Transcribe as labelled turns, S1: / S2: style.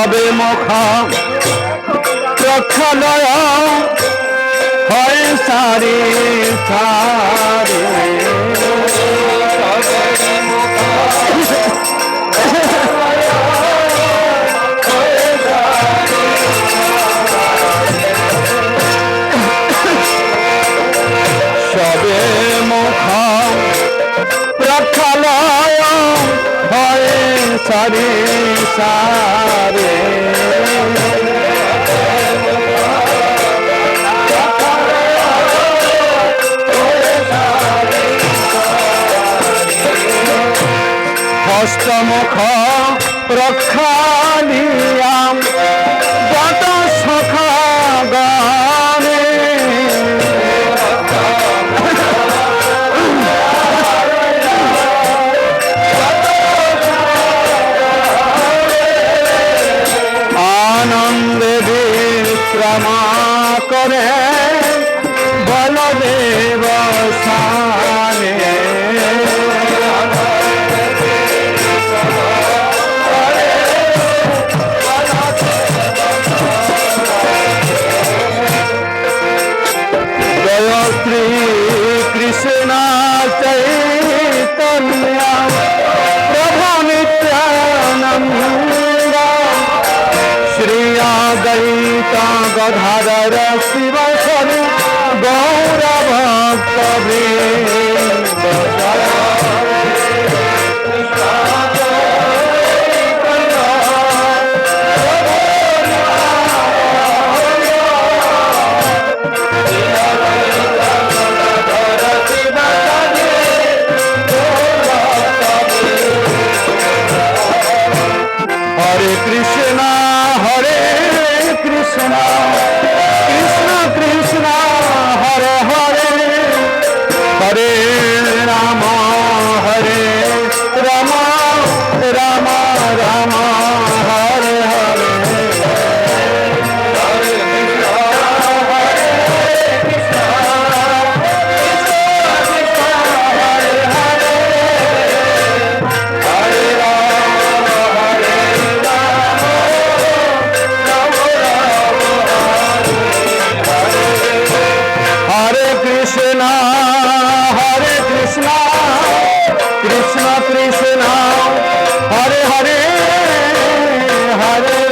S1: হবে মখা রক্ষালয় হয় সারে সারে। সবে হয় সারে সারে। অষ্টমুখ রক্ষা দিয়া ক্ষমা করে বলদেব স্থানে। শ্রী কৃষ্ণ চৈতন্য প্রভু নিত্যানন্দ। श्रिया गई गधर शिव गौरव कबीर হরে হরে হরে